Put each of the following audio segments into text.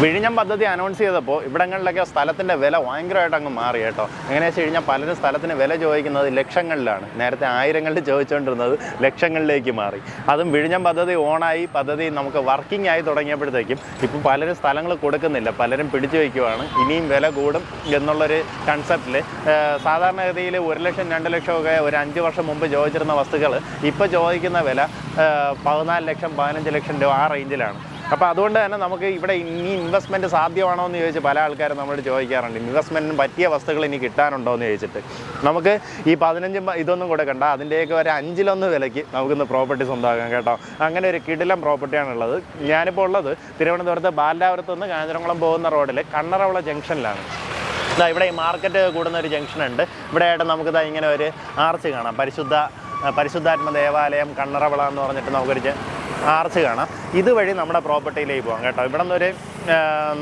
വിഴിഞ്ഞം പദ്ധതി അനൗൺസ് ചെയ്തപ്പോൾ ഇവിടങ്ങളിലൊക്കെ സ്ഥലത്തിന്റെ വില ഭയങ്കരമായിട്ട് അങ്ങ് മാറി കേട്ടോ. എങ്ങനെയാ വെച്ച് കഴിഞ്ഞാൽ പലരും സ്ഥലത്തിന് വില ചോദിക്കുന്നത് ലക്ഷങ്ങളിലാണ്. നേരത്തെ ആയിരങ്ങളിൽ ചോദിച്ചുകൊണ്ടിരുന്നത് ലക്ഷങ്ങളിലേക്ക് മാറി. അതും വിഴിഞ്ഞം പദ്ധതി ഓണായി പദ്ധതി നമുക്ക് വർക്കിംഗ് ആയി തുടങ്ങിയപ്പോഴത്തേക്കും ഇപ്പോൾ പലരും സ്ഥലങ്ങൾ കൊടുക്കുന്നില്ല. പലരും പിടിച്ചു വയ്ക്കുവാണ്. ഇനിയും വില കൂടും എന്നുള്ളൊരു കൺസെപ്റ്റിൽ സാധാരണഗതിയിൽ ഒരു ലക്ഷം രണ്ട് ലക്ഷമൊക്കെ ഒരു അഞ്ച് വർഷം മുമ്പ് ചോദിച്ചിരുന്ന വസ്തുക്കൾ ഇപ്പോൾ ചോദിക്കുന്ന വില പതിനാല് ലക്ഷം പതിനഞ്ച് ലക്ഷം രൂപ ആ റേഞ്ചിലാണ് അപ്പോൾ അതുകൊണ്ട് തന്നെ നമുക്ക് ഇവിടെ ഇനി ഇൻവെസ്റ്റ്മെന്റ് സാധ്യമാണോ എന്ന് ചോദിച്ച് പല ആൾക്കാരും നമ്മളോട് ചോദിക്കാറുണ്ട്. ഇൻവെസ്റ്റ്മെന്റിന് പറ്റിയ വസ്തുക്കൾ ഇനി കിട്ടാനുണ്ടോ എന്ന് ചോദിച്ചിട്ട്. നമുക്ക് ഈ പതിനഞ്ച് ഇതൊന്നും കൊടുക്കണ്ട അതിന്റെയൊക്കെ ഒരു അഞ്ചിലൊന്ന് വിലയ്ക്ക് നമുക്കിന്ന് പ്രോപ്പർട്ടി സ്വന്തമാക്കാം കേട്ടോ. അങ്ങനെ ഒരു കിടിലം പ്രോപ്പർട്ടിയാണുള്ളത് ഞാനിപ്പോൾ ഉള്ളത്. തിരുവനന്തപുരത്ത് ബാലാപുരത്ത് നിന്ന് കാഞ്ഞിരംകുളം പോകുന്ന റോഡിൽ കണ്ണറവള ജംഗ്ഷനിലാണ്. ഇതാ ഇവിടെ ഈ മാർക്കറ്റ് കൂടുന്ന ഒരു ജംഗ്ഷൻ ഉണ്ട്. ഇവിടെ ആയിട്ട് നമുക്കിതാ ഇങ്ങനെ ഒരു ആർച്ച് കാണാം. പരിശുദ്ധ പരിശുദ്ധാത്മ ദേവാലയം കണ്ണറവള എന്ന് പറഞ്ഞിട്ട് നമുക്കൊരു ആർച്ച് കാണാം. ഇതുവഴി നമ്മുടെ പ്രോപ്പർട്ടിയിലേക്ക് പോകാം കേട്ടോ. ഇവിടെ നിന്നൊരു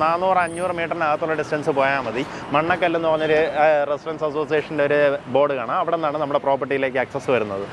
നാനൂറ് അഞ്ഞൂറ് മീറ്ററിനകത്തുള്ള ഡിസ്റ്റൻസ് പോയാൽ മതി. മണ്ണക്കല്ലെന്ന് പറഞ്ഞൊരു റെസിഡൻസ് അസോസിയേഷന്റെ ഒരു ബോർഡ് കാണാം. അവിടെ നിന്നാണ് നമ്മുടെ പ്രോപ്പർട്ടിയിലേക്ക് ആക്സസ് വരുന്നത്.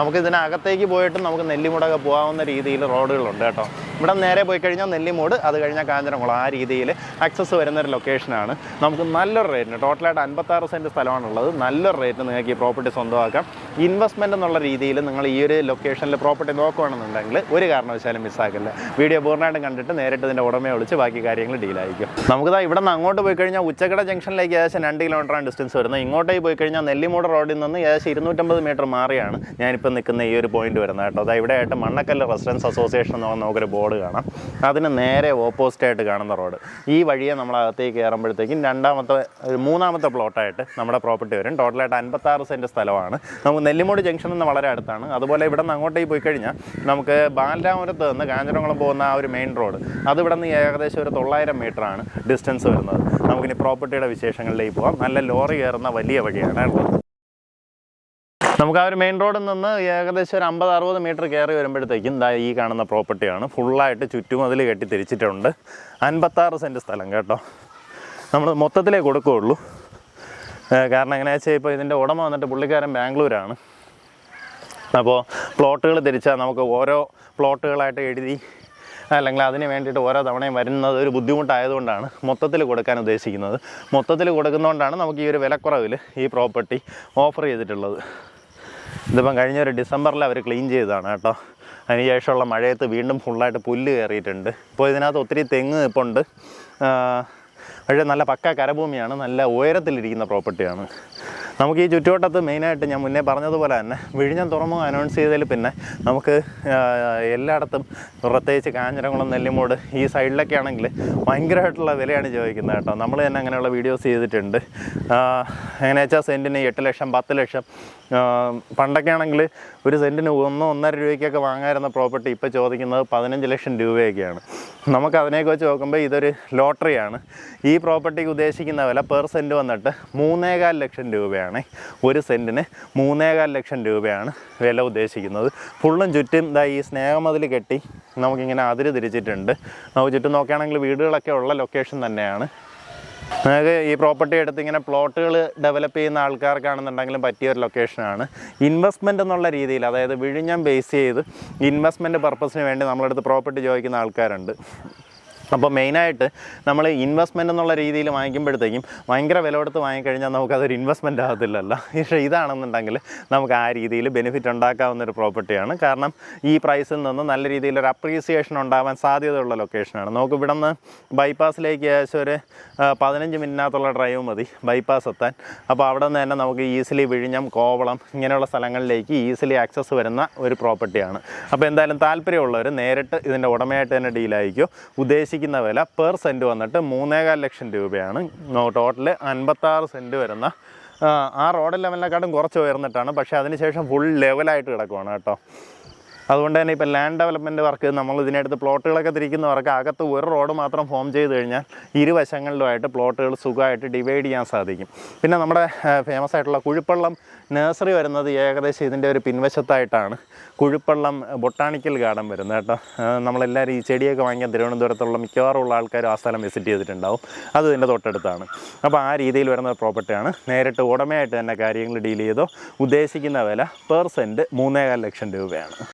നമുക്ക് ഇതിനകത്തേക്ക് പോയിട്ട് നമുക്ക് നെല്ലിമുടക പോകാവുന്ന രീതിയിൽ റോഡുകളുണ്ട് കേട്ടോ. ഇവിടെ നേരെ പോയി കഴിഞ്ഞാൽ നെല്ലിമൂട് അത് കഴിഞ്ഞാൽ കാഞ്ഞിരംകുളം. ആ രീതിയിൽ ആക്സസ് വരുന്ന ഒരു ലൊക്കേഷനാണ് നമുക്ക് നല്ലൊരു റേറ്റിന് ടോട്ടലായിട്ട് അൻപത്താറ് സെന്റ് സ്ഥലമാണുള്ളത്. നല്ലൊരു റേറ്റിന് നിങ്ങൾക്ക് ഈ പ്രോപ്പർട്ടി സ്വന്തമാക്കാം. ഇൻവെസ്റ്റ്മെന്റ് എന്നുള്ള രീതിയിൽ നിങ്ങൾ ഈ ഒരു ലൊക്കേഷനിൽ പ്രോപ്പർട്ടി നോക്കുകയാണെന്നുണ്ടെങ്കിൽ ഒരു കാരണവശാലും മിസ്സാക്കില്ല വീഡിയോ പൂർണമായിട്ടും കണ്ടിട്ട് നേരിട്ട് ഇതിന്റെ ഉടമയെ വിളിച്ച് ബാക്കി കാര്യങ്ങൾ ഡീലായിരിക്കും. നമുക്കിതാ ഇവിടെ നിന്ന് അങ്ങോട്ട് പോയി കഴിഞ്ഞാൽ ഉച്ചക്കട ജംഗ്ഷനിലേക്ക് ഏകദേശം രണ്ട് കിലോമീറ്ററാണ് ഡിസ്റ്റൻസ് വരുന്നത്. ഇങ്ങോട്ടേക്ക് പോയി കഴിഞ്ഞാൽ നെല്ലിമൂട റോഡിൽ നിന്ന് ഏകദേശം ഇരുന്നൂറ്റമ്പത് മീറ്റർ മാറിയാണ് ഞാനിപ്പോൾ നിൽക്കുന്ന ഈ ഒരു പോയിന്റ് വരുന്നത് കേട്ടോ. അതാ ഇവിടെ ആയിട്ട് മണ്ണക്കല്ല് റെസിഡൻസ് അസോസിയേഷൻ എന്ന് പറഞ്ഞ നമുക്കൊരു ബോർഡ് കാണാം. അതിന് നേരെ ഓപ്പോസിറ്റ് ആയിട്ട് കാണുന്ന റോഡ് ഈ വഴിയെ നമ്മൾ അകത്തേക്ക് കയറുമ്പോഴത്തേക്കും രണ്ടാമത്തെ മൂന്നാമത്തെ പ്ലോട്ടായിട്ട് നമ്മുടെ പ്രോപ്പർട്ടി വരും. ടോട്ടലായിട്ട് അൻപത്താറ് സെന്റ് സ്ഥലമാണ്. നമുക്ക് നെല്ലിമൂട് ജംഗ്ഷൻ നിന്ന് വളരെ അടുത്താണ്. അതുപോലെ ഇവിടെ നിന്ന് അങ്ങോട്ടേക്ക് പോയി കഴിഞ്ഞാൽ നമുക്ക് ബാലരാമപുരത്ത് നിന്ന് കാഞ്ഞിരംകുളം പോകുന്ന ആ ഒരു മെയിൻ റോഡ് അത് ഇവിടെ നിന്ന് ഏകദേശം ഒരു തൊള്ളായിരം ആണ് ഡിസ്റ്റൻസ് വരുന്നത്. നമുക്കിനി പ്രോപ്പർട്ടിയുടെ വിശേഷങ്ങളിലേക്ക് പോകാം നല്ല ലോറി കയറുന്ന വലിയ വഴിയാണ് നമുക്ക് ആ ഒരു മെയിൻ റോഡിൽ നിന്ന് ഏകദേശം ഒരു അമ്പത് അറുപത് മീറ്റർ കയറി വരുമ്പോഴത്തേക്കും ഇതാ ഈ കാണുന്ന പ്രോപ്പർട്ടിയാണ് ഫുള്ളായിട്ട് ചുറ്റുമതിൽ കെട്ടി തിരിച്ചിട്ടുണ്ട് അൻപത്താറ് സെന്റ് സ്ഥലം കേട്ടോ. നമ്മൾ മൊത്തത്തിലേ കൊടുക്കുകയുള്ളൂ. കാരണം എങ്ങനെയാ വെച്ചാൽ ഇപ്പോൾ ഇതിന്റെ ഉടമ വന്നിട്ട് പുള്ളിക്കാരൻ ബാംഗ്ലൂരാണ്. അപ്പോൾ പ്ലോട്ടുകൾ തിരിച്ചാൽ നമുക്ക് ഓരോ പ്ലോട്ടുകളായിട്ട് എഴുതി അല്ലെങ്കിൽ അതിന് വേണ്ടിയിട്ട് ഓരോ തവണയും വരുന്നത് ഒരു ബുദ്ധിമുട്ടായതുകൊണ്ടാണ് മൊത്തത്തിൽ കൊടുക്കാൻ ഉദ്ദേശിക്കുന്നത്. മൊത്തത്തിൽ കൊടുക്കുന്നതുകൊണ്ടാണ് നമുക്ക് ഈ ഒരു വിലക്കുറവിൽ ഈ പ്രോപ്പർട്ടി ഓഫർ ചെയ്തിട്ടുള്ളത്. ഇതിപ്പം കഴിഞ്ഞ ഒരു ഡിസംബറിൽ അവർ ക്ലീൻ ചെയ്തതാണ് കേട്ടോ. അതിന് ശേഷമുള്ള മഴയത്ത് വീണ്ടും ഫുള്ളായിട്ട് പുല്ല് കയറിയിട്ടുണ്ട്. ഇപ്പോൾ ഇതിനകത്ത് ഒത്തിരി തെങ്ങ് ഇപ്പോൾ ഉണ്ട് പക്ഷേ നല്ല പക്ക കരഭൂമിയാണ്. നല്ല ഉയരത്തിലിരിക്കുന്ന പ്രോപ്പർട്ടിയാണ്. നമുക്ക് ഈ ചുറ്റുവട്ടത്ത് മെയിനായിട്ട് ഞാൻ മുന്നേ പറഞ്ഞതുപോലെ തന്നെ വിഴിഞ്ഞം തുറമുഖം അനൗൺസ് ചെയ്തതിൽ പിന്നെ നമുക്ക് എല്ലായിടത്തും പ്രത്യേകിച്ച് കാഞ്ഞിരംകുളം നെല്ലിമൂട് ഈ സൈഡിലൊക്കെ ആണെങ്കിൽ ഭയങ്കരമായിട്ടുള്ള വിലയാണ് ചോദിക്കുന്നത് കേട്ടോ. നമ്മൾ തന്നെ അങ്ങനെയുള്ള വീഡിയോസ് ചെയ്തിട്ടുണ്ട്. എങ്ങനെ വെച്ചാൽ സെന്റിന് എട്ട് ലക്ഷം പത്ത് ലക്ഷം പണ്ടൊക്കെ ആണെങ്കിൽ ഒരു സെന്റിന് ഒന്നോ ഒന്നര രൂപയ്ക്കൊക്കെ വാങ്ങാമായിരുന്ന പ്രോപ്പർട്ടി ഇപ്പോൾ ചോദിക്കുന്നത് പതിനഞ്ച് ലക്ഷം രൂപയൊക്കെയാണ്. നമുക്ക് അതിനെക്കുറിച്ച് നോക്കുമ്പോൾ ഇതൊരു ലോട്ടറിയാണ്. ഈ പ്രോപ്പർട്ടിക്ക് ഉദ്ദേശിക്കുന്ന വില പെർ സെന്റ് വന്നിട്ട് മൂന്നേകാൽ ലക്ഷം രൂപയാണ്. ഒരു സെന്റിന് മൂന്നേകാൽ ലക്ഷം രൂപയാണ് വില ഉദ്ദേശിക്കുന്നത്. ഫുള്ളും ചുറ്റും ഇതാ ഈ സ്നേഹമതിൽ കെട്ടി നമുക്കിങ്ങനെ അതിര് തിരിച്ചിട്ടുണ്ട്. നമുക്ക് ചുറ്റും നോക്കുകയാണെങ്കിൽ വീടുകളൊക്കെ ഉള്ള ലൊക്കേഷൻ തന്നെയാണ്. നിങ്ങൾക്ക് ഈ പ്രോപ്പർട്ടി എടുത്ത് ഇങ്ങനെ പ്ലോട്ടുകൾ ഡെവലപ്പ് ചെയ്യുന്ന ആൾക്കാർക്കാണെന്നുണ്ടെങ്കിലും പറ്റിയ ഒരു ലൊക്കേഷനാണ് ഇൻവെസ്റ്റ്മെന്റ് എന്നുള്ള രീതിയിൽ അതായത് വിഴിഞ്ഞം ബേസ് ചെയ്ത് ഇൻവെസ്റ്റ്മെന്റ് പർപ്പസിന് വേണ്ടി നമ്മളടുത്ത് പ്രോപ്പർട്ടി ചോദിക്കുന്ന ആൾക്കാരുണ്ട്. അപ്പോൾ മെയിനായിട്ട് നമ്മൾ ഇൻവെസ്റ്റ്മെന്റ് എന്നുള്ള രീതിയിൽ വാങ്ങിക്കുമ്പോഴത്തേക്കും ഭയങ്കര വില കൊടുത്ത് വാങ്ങിക്കഴിഞ്ഞാൽ നമുക്കതൊരു ഇൻവെസ്റ്റ്മെന്റ് ആകത്തില്ലല്ലോ. പക്ഷേ ഇതാണെന്നുണ്ടെങ്കിൽ നമുക്ക് ആ രീതിയിൽ ബെനിഫിറ്റ് ഉണ്ടാക്കാവുന്ന ഒരു പ്രോപ്പർട്ടിയാണ് കാരണം ഈ പ്രൈസിൽ നിന്ന് നല്ല രീതിയിൽ ഒരു അപ്രീസിയേഷൻ ഉണ്ടാവാൻ സാധ്യതയുള്ള ലൊക്കേഷനാണ് നമുക്ക് ഇവിടെ നിന്ന് ബൈപ്പാസിലേക്ക് ഏകദേശം ഒരു പതിനഞ്ച് മിനിറ്റിനകത്തുള്ള ഡ്രൈവ് മതി ബൈപ്പാസ് എത്താൻ. അപ്പോൾ അവിടെ നിന്ന് തന്നെ നമുക്ക് ഈസിലി വിഴിഞ്ഞം കോവളം ഇങ്ങനെയുള്ള സ്ഥലങ്ങളിലേക്ക് ഈസിലി ആക്സസ് വരുന്ന ഒരു പ്രോപ്പർട്ടിയാണ് അപ്പോൾ എന്തായാലും താല്പര്യമുള്ളവർ നേരിട്ട് ഇതിന്റെ ഉടമയായിട്ട് തന്നെ ഡീലായിരിക്കും ഉദ്ദേശിക്കുന്ന വില പെർ സെന്റ് വന്നിട്ട് മൂന്നേകാൽ ലക്ഷം രൂപയാണ്. ടോട്ടൽ അൻപത്താറ് സെന്റ് വരുന്ന ആ റോഡ് ലെവലിനെക്കാട്ടും കുറച്ച് ഉയർന്നിട്ടാണ്. പക്ഷേ അതിനുശേഷം ഫുൾ ലെവലായിട്ട് കിടക്കുവാണ് കേട്ടോ. അതുകൊണ്ട് തന്നെ ഇപ്പോൾ ലാൻഡ് ഡെവലപ്മെന്റ് വർക്ക് നമ്മൾ ഇതിനടുത്ത് പ്ലോട്ടുകളൊക്കെ തിരിക്കുന്നവർക്ക് അകത്ത് ഒരു റോഡ് മാത്രം ഫോം ചെയ്ത് കഴിഞ്ഞാൽ ഇരുവശങ്ങളിലുമായിട്ട് പ്ലോട്ടുകൾ സുഖമായിട്ട് ഡിവൈഡ് ചെയ്യാൻ സാധിക്കും. പിന്നെ നമ്മുടെ ഫേമസ് ആയിട്ടുള്ള കുഴിപ്പള്ളം നഴ്സറി വരുന്നത് ഏകദേശം ഇതിന്റെ ഒരു പിൻവശത്തായിട്ടാണ്. കുഴിപ്പള്ളം ബൊട്ടാണിക്കൽ ഗാർഡൻ വരുന്നത് കേട്ടോ. നമ്മളെല്ലാവരും ഈ ചെടിയൊക്കെ വാങ്ങിക്കാൻ തിരുവനന്തപുരത്തുള്ള മിക്കവാറും ഉള്ള ആൾക്കാരും ആ സ്ഥലം വിസിറ്റ് ചെയ്തിട്ടുണ്ടാവും. അത് ഇതിന്റെ തൊട്ടടുത്താണ്. അപ്പോൾ ആ രീതിയിൽ വരുന്ന പ്രോപ്പർട്ടിയാണ് നേരിട്ട് ഉടമയായിട്ട് തന്നെ കാര്യങ്ങൾ ഡീൽ ചെയ്തോ ഉദ്ദേശിക്കുന്ന വില പെർ സെന്റ് മൂന്നേകാൽ ലക്ഷം രൂപയാണ്.